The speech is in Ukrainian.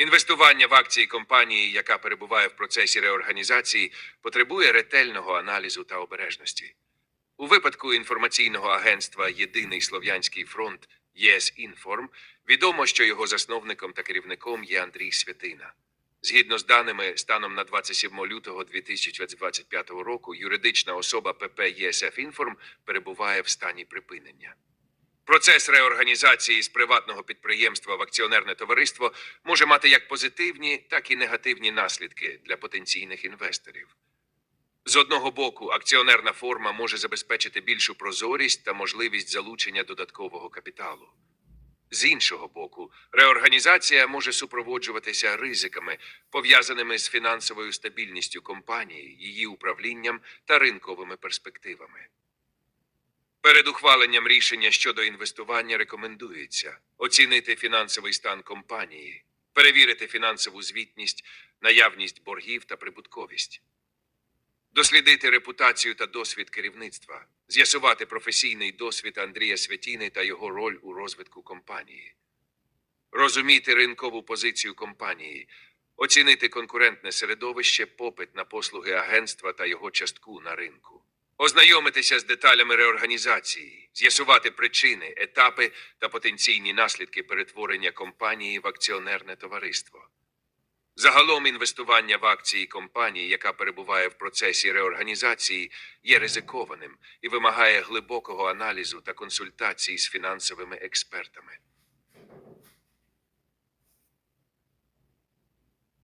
Інвестування в акції компанії, яка перебуває в процесі реорганізації, потребує ретельного аналізу та обережності. У випадку інформаційного агентства Єдиний Слов'янський фронт ЄС Інформ відомо, що його засновником та керівником є Андрій Святина. Згідно з даними, станом на 27 лютого 2025 року юридична особа ПП ЄСФ Інформ перебуває в стані припинення. Процес реорганізації з приватного підприємства в акціонерне товариство може мати як позитивні, так і негативні наслідки для потенційних інвесторів. З одного боку, акціонерна форма може забезпечити більшу прозорість та можливість залучення додаткового капіталу. З іншого боку, реорганізація може супроводжуватися ризиками, пов'язаними з фінансовою стабільністю компанії, її управлінням та ринковими перспективами. Перед ухваленням рішення щодо інвестування рекомендується оцінити фінансовий стан компанії, перевірити фінансову звітність, наявність боргів та прибутковість, дослідити репутацію та досвід керівництва, з'ясувати професійний досвід Андрія Святіни та його роль у розвитку компанії, розуміти ринкову позицію компанії, оцінити конкурентне середовище, попит на послуги агентства та його частку на ринку. Ознайомитися з деталями реорганізації, з'ясувати причини, етапи та потенційні наслідки перетворення компанії в акціонерне товариство. Загалом інвестування в акції компанії, яка перебуває в процесі реорганізації, є ризикованим і вимагає глибокого аналізу та консультацій з фінансовими експертами.